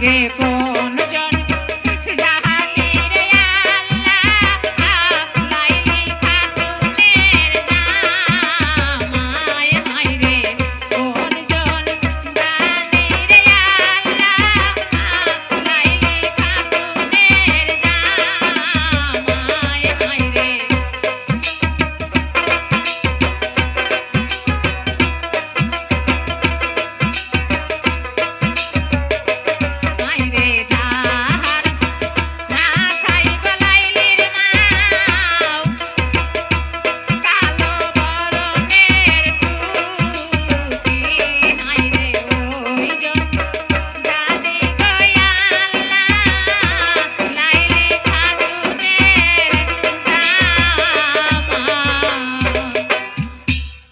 રે કો